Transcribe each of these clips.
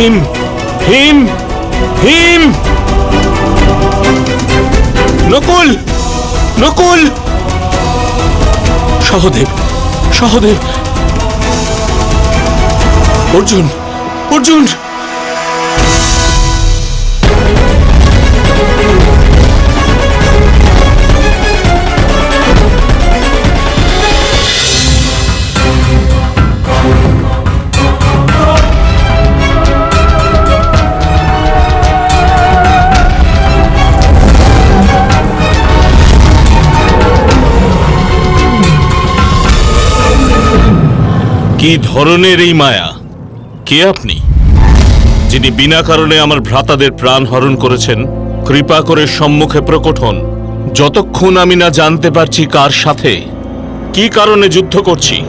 হিম হিম হিম। নকুল নকুল। সহদেব সহদেব। অর্জুন অর্জুন। কি ধরনের এই মায়া? কে আপনি? যিনি বিনা কারণে আমার ভ্রাতাদের প্রাণ হরণ করেছেন, কৃপা করে সম্মুখে প্রকট হন। যতক্ষণ আমি না জানতে পারছি কার সাথে, কি কারণে যুদ্ধ করছি,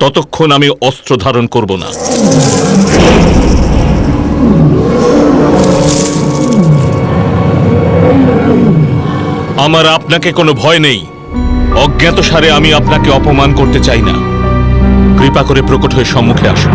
ততক্ষণ আমি অস্ত্র ধারণ করব না। আমার আপনাকে কোনো ভয় নেই। অজ্ঞাত সারে আমি আপনাকে অপমান করতে চাই না। কৃপা করে প্রকট হয়ে সম্মুখে আসুন।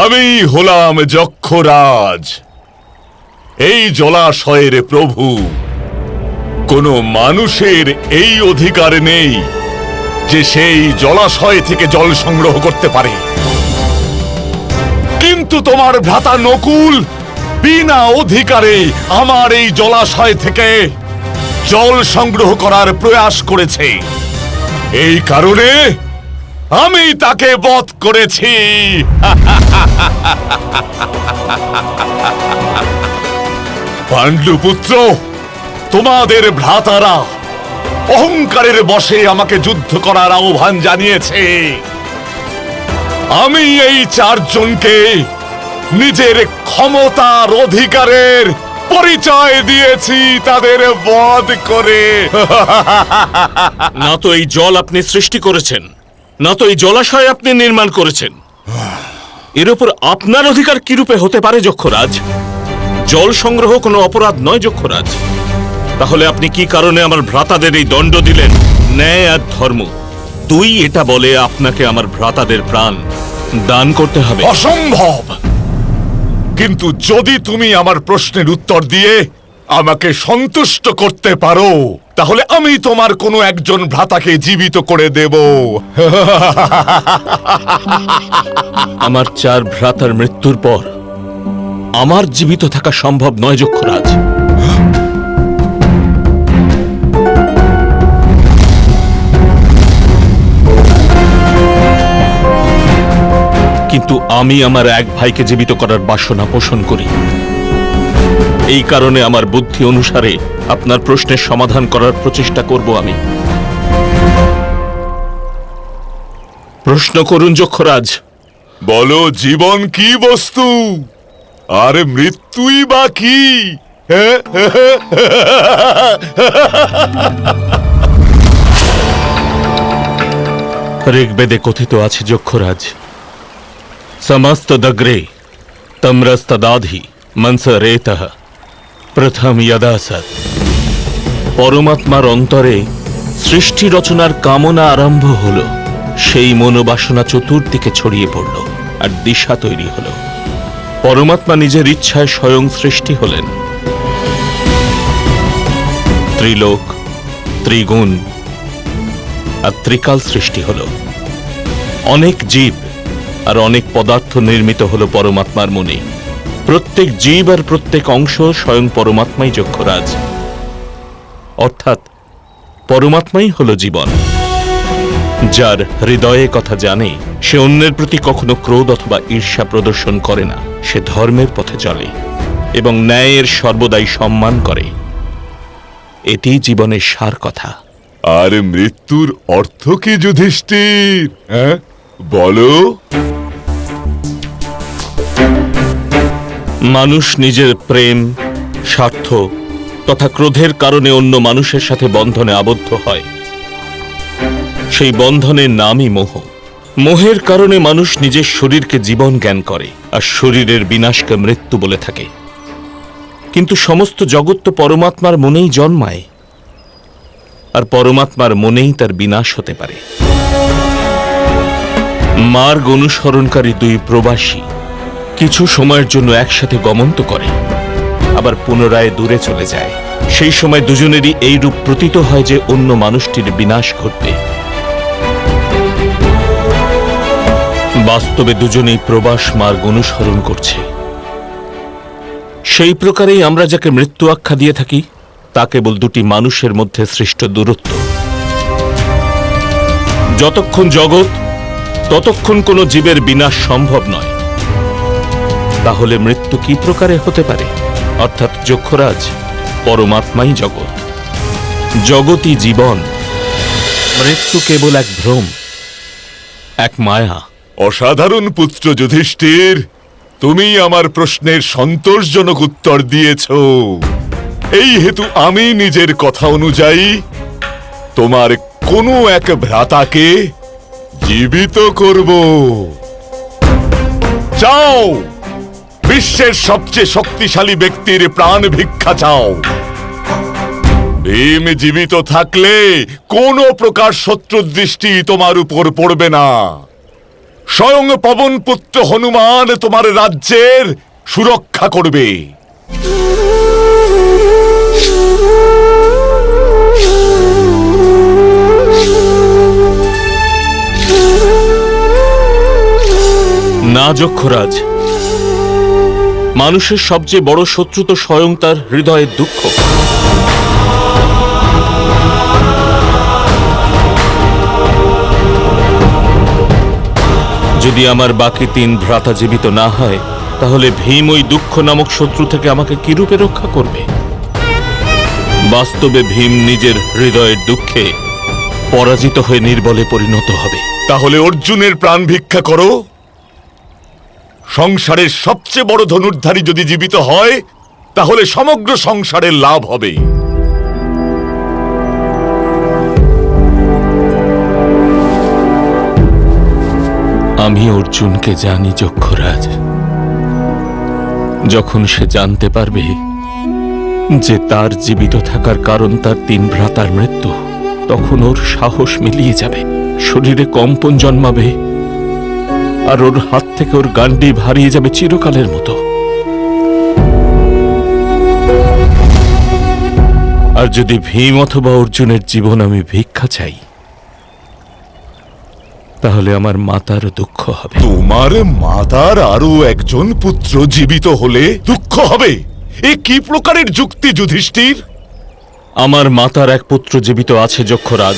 আমি হলাম যক্ষরাজ। এই জলাশয়ের প্রভু। কোন মানুষের এই অধিকার নেই যে সেই জলাশয় থেকে জল সংগ্রহ করতে পারে। কিন্তু তোমার ভ্রাতা নকুল, বিনা অধিকারে আমার এই জলাশয় থেকে জল সংগ্রহ করার প্রয়াস করেছে। এই কারণে আমি তাকে বধ করেছি। পাণ্ডুপুত্র তোমাদের ভ্রাতারা অহংকারের বশে আমাকে যুদ্ধ করার আহ্বান জানিয়েছে। আমি এই চারজনকে নিজের ক্ষমতার অধিকারের পরিচয় দিয়েছি তাদের বধ করে। না তো এই জল আপনি সৃষ্টি করেছেন না তো এই জলাশয় আপনি নির্মাণ করেছেন। এর উপর আপনার অধিকার কি রূপে হতে পারে, যক্ষরাজ? জল সংগ্রহ কোনো অপরাধ নয়, যক্ষরাজ। তাহলে আপনি কি কারণে আমার ভ্রাতাদের এই দণ্ড দিলেন? ন্যায় আর ধর্ম। তুই এটা বলে আপনাকে আমার ভ্রাতাদের প্রাণ দান করতে হবে। অসম্ভব! কিন্তু যদি তুমি আমার প্রশ্নের উত্তর দিয়ে আমাকে সন্তুষ্ট করতে পারো তাহলে আমি তোমার কোনো একজন ভ্রাতাকে জীবিত করে দেব। আমার চার ভ্রাতার মৃত্যুর পর আমার জীবিত থাকা সম্ভব নয়, যক্ষরাজ। কিন্তু আমি আমার এক ভাইকে জীবিত করার বাসনা পোষণ করি। এই কারণে আমার বুদ্ধি অনুসারে আপনার প্রশ্নের সমাধান করার প্রচেষ্টা করব আমি। প্রশ্ন করুন যক্ষরাজ। বলো জীবন কি বস্তু? আর মৃত্যুই বা কি? ঋগ্বেদে কথিত আছে যক্ষরাজ। সমস্ত দগ্রে তম্রস্তদাধি মনস রেত প্রথম যদা সৎ পরমাত্মার অন্তরে সৃষ্টি রচনার কামনা আরম্ভ হল। সেই মনোবাসনা চতুর্দিকে ছড়িয়ে পড়ল আর দিশা তৈরি হল। পরমাত্মা নিজের ইচ্ছায় স্বয়ং সৃষ্টি হলেন। ত্রিলোক, ত্রিগুণ আর ত্রিকাল সৃষ্টি হল। অনেক জীব আর অনেক পদার্থ নির্মিত হল পরমাত্মার মনে। প্রত্যেক জীব আর প্রত্যেক অংশ স্বয়ং পরমাত্মাই যক্ষরাজ। অর্থাৎ পরমাত্মাই হলো জীবন। যার হৃদয়ে কথা জানে সে অন্যের প্রতি কখনো ক্রোধ অথবা ঈর্ষা প্রদর্শন করে না। সে ধর্মের পথে চলে এবং ন্যায়ের সর্বদাই সম্মান করে। এটি জীবনের সার কথা। আর মৃত্যুর অর্থ কি যুধিষ্ঠির? হ্যাঁ বলো। মানুষ নিজের প্রেম স্বার্থ তথা ক্রোধের কারণে অন্য মানুষের সাথে বন্ধনে আবদ্ধ হয়। সেই বন্ধনের নামই মোহ। মোহের কারণে মানুষ নিজের শরীরকে জীবন জ্ঞান করে আর শরীরের বিনাশকে মৃত্যু বলে থাকে। কিন্তু সমস্ত জগৎ তো পরমাত্মার মনেই জন্মায়, আর পরমাত্মার মনেই তার বিনাশ হতে পারে। মার্গ অনুসরণকারী দুই প্রবাসী কিছু সময়ের জন্য একসাথে গমন তো করে। আবার পুনরায় দূরে চলে যায়। সেই সময় দুজনেরই এই রূপ প্রতীত হয় যে অন্য মানুষটির বিনাশ ঘটবে। বাস্তবে দুজনেই প্রবাস মার্গ অনুসরণ করছে। সেই প্রকারেই আমরা যাকে মৃত্যু আখ্যা দিয়ে থাকি, তা কেবল দুটি মানুষের মধ্যে সৃষ্ট দূরত্ব। যতক্ষণ জগৎ, ততক্ষণ কোনো জীবের বিনাশ সম্ভব নয়। তাহলে মৃত্যু কি প্রকারে হতে পারে? অর্থাৎ যক্ষরাজ, পরমাত্মাই জগৎ। জগতই জীবন। মৃত্যু কেবল এক ভ্রম, এক মায়া। অসাধারণ পুত্র যুধিষ্ঠির তুমি আমার প্রশ্নের সন্তোষজনক উত্তর দিয়েছ। এই হেতু আমি নিজের কথা অনুযায়ী তোমার কোনো এক ভ্রাতাকে জীবিত করব। চাও বিশ্বের সবচেয়ে শক্তিশালী ব্যক্তির প্রাণ ভিক্ষা চাও। ভীম জীবিত থাকলে কোনো প্রকার শত্রুর দৃষ্টি তোমার উপর পড়বে না। স্বয়ং পবন পুত্র হনুমান তোমার রাজ্যের সুরক্ষা করবে। না যক্ষরাজ মানুষের সবচেয়ে বড় শত্রু তো স্বয়ং তার হৃদয়ের দুঃখ। যদি আমার বাকি তিন ভ্রাতা জীবিত না হয়, তাহলে ভীম ওই দুঃখ নামক শত্রু থেকে আমাকে কিরূপে রক্ষা করবে? বাস্তবে ভীম নিজের হৃদয়ের দুঃখে পরাজিত হয়ে নির্বলে পরিণত হবে। তাহলে অর্জুনের প্রাণ ভিক্ষা করো। সংসারের সবচেয়ে বড় ধনুর্ধারী যদি জীবিত হয়, তাহলে সমগ্র সংসারের লাভ হবে। আমি অর্জুনকে জানি, যক্ষরাজ। যখন সে জানতে পারবে যে তার জীবিত থাকার কারণ তার তিন ভ্রাতার মৃত্যু, তখন ওর সাহস মিলিয়ে যাবে। শরীরে কম্পন জন্মাবে। আর ওর হাত থেকে ওর গান্ডি হারিয়ে যাবে চিরকালের মতো। আর যদি ভীম অথবা অর্জুনের জীবন আমি ভিক্ষা চাই তাহলে আমার মাতারও দুঃখ হবে। তোমার মাতার আরও একজন পুত্র জীবিত হলে দুঃখ হবে। এ কি প্রকারের যুক্তি যুধিষ্ঠির? আমার মাতার এক পুত্র জীবিত আছে যক্ষরাজ।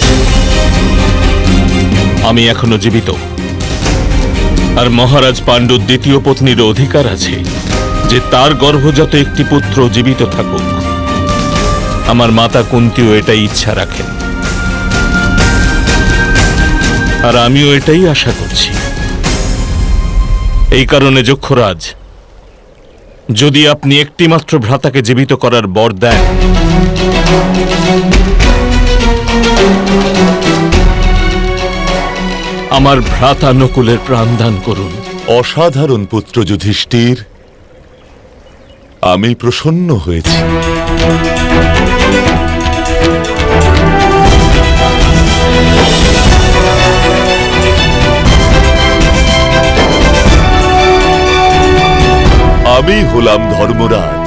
আমি এখনও জীবিত। আর মহারাজ পাণ্ডুর দ্বিতীয় পত্নীর অধিকার আছে, যে তার গর্ভজাত একটি পুত্র জীবিত থাকুক। আমার মাতা কুন্তিও এটাই ইচ্ছা রাখেন। আর আমিও এটাই আশা করছি। এই কারণে যক্ষরাজ, যদি আপনি একটিমাত্র ভ্রাতাকে জীবিত করার বর দেন আমার ভ্রাতা নকুলের প্রাণদান করুন। অসাধারণ পুত্র যুধিষ্ঠির, আমি প্রসন্ন হয়েছি। আমি হলাম ধর্মরাজ,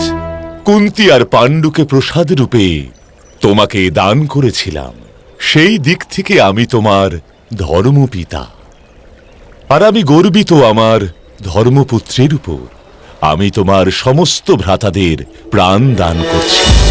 কুন্তি আর পাণ্ডুকে প্রসাদ রূপে তোমাকে দান করেছিলাম। সেই দিক থেকে আমি তোমার ধর্মপিতা। আর আমি গর্বিত আমার ধর্মপুত্রের উপর। আমি তোমার সমস্ত ভ্রাতাদের প্রাণ দান করছি।